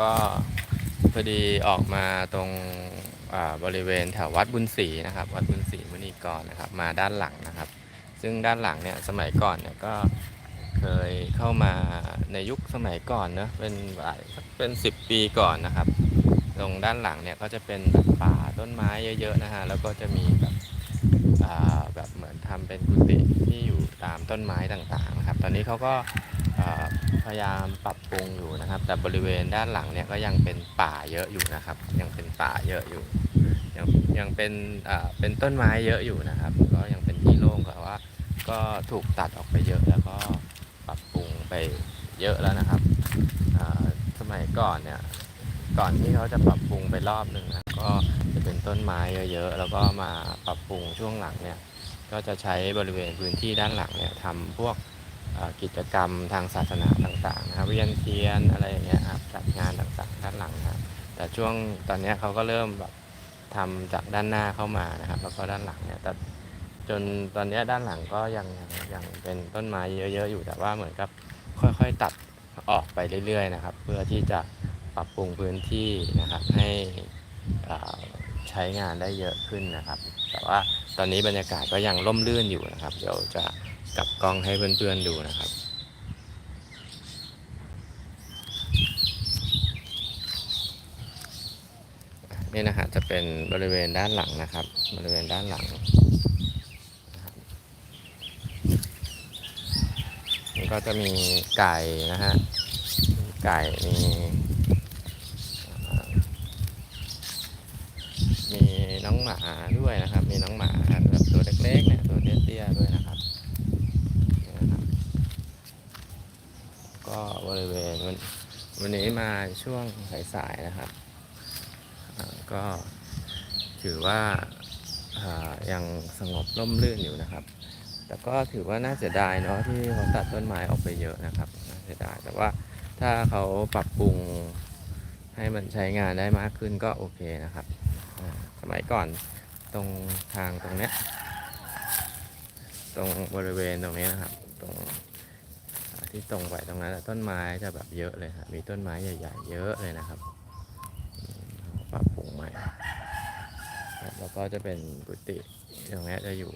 ก็พอดีออกมาตรงบริเวณแถววัดบุญศรีนะครับ วัดบุญศรีมุนีกรนะครับ มาด้านหลังนะครับ ซึ่งด้านหลังเนี่ยสมัยก่อนเนี่ยก็เคยเข้ามาในยุคสมัยก่อนเนะเป็นหลายเป็นสิบปีก่อนนะครับ ตรงด้านหลังเนี่ยก็จะเป็นป่าต้นไม้เยอะๆนะฮะแล้วก็จะมีแบบแบบเหมือนทำเป็นกุฏิที่อยู่ตามต้นไม้ต่างๆนะครับ ตอนนี้เขาก็ พยายามปรับปรุงอยู่นะครับ แต่บริเวณด้านหลังเนี่ยก็ยังเป็นป่าเยอะอยู่นะครับ ยังเป็นป่าเยอะอยู่ ยังยังเป็นอ่าเป็นต้นไม้เยอะอยู่นะครับ ก็ยังเป็นที่โล่งแต่ว่า ก็ถูกตัดออกไปเยอะแล้วก็ปรับปรุงไปเยอะแล้วนะครับสมัยก่อนเนี่ยก่อนที่เขาจะปรับปรุงไปรอบหนึ่งนะก็จะเป็นต้นไม้เยอะๆแล้วก็มาปรับปรุงช่วงหลังเนี่ยก็จะใช้บริเวณพื้นที่ด้านหลังเนี่ยทำพวก กิจกรรมทางศาสนาต่างๆนะครับเวียนเทียนอะไรอย่างเงี้ยครับจัดงานต่างๆด้านหลังนะครับแต่ช่วงตอนนี้เขาก็เริ่มแบบทำจากด้านหน้าเข้ามานะครับ แล้วก็ด้านหลังเนี่ยแต่จนตอนนี้ด้านหลังก็ยังยังยังเป็นต้นไม้เยอะๆอยู่แต่ว่าเหมือนกับค่อยๆตัดออกไปเรื่อยๆนะครับ เพื่อที่จะปรับปรุงพื้นที่นะครับให้ใช้งานได้เยอะขึ้นนะครับ แต่ว่าตอนนี้บรรยากาศก็ยังร่มรื่นอยู่นะครับ เดี๋ยวจะ กลับกล้องให้เพื่อนๆดูนะครับ นี่นะฮะจะเป็นบริเวณด้านหลังนะครับ บริเวณด้านหลังนี่ก็จะมีไก่นะฮะไก่มีมีน้องหมาด้วยนะครับ มีน้องหมาแบบตัวเล็กๆเนี่ยตัวเตี้ยๆด้วยนะครับนี่นะครับ ก็บริเวณวันวันนี้มาช่วงสายๆนะครับ ก็ถือว่ายังสงบร่มรื่นอยู่นะครับ แต่ก็ถือว่าน่าเสียดายเนาะที่เขาตัดต้นไม้ออกไปเยอะนะครับน่าเสียดายแต่ว่าถ้าเขาปรับปรุงให้มันใช้งานได้มากขึ้นก็โอเคนะครับสมัยก่อนตรงทางตรงเนี้ยตรงบริเวณตรงนี้นะครับ ตรง ที่ตรงไปตรงนั้นต้นไม้จะแบบเยอะเลยครับมีต้นไม้ใหญ่ ๆ เยอะเลยนะครับปรับปรุงใหม่แล้วก็จะเป็นกุฏิตรงนี้จะอยู่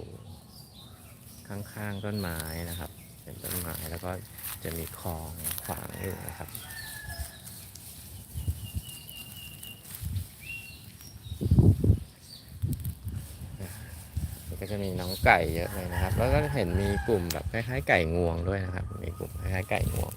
ข้างๆต้นไม้นะครับ เป็นต้นไม้แล้วก็จะมีคลองขวางอยู่นะครับ ก็ จะมีน้องไก่เยอะเลยนะครับ แล้วก็เห็นมีกลุ่มแบบคล้ายๆไก่งวงด้วยนะครับ มีกลุ่มคล้ายๆไก่งวง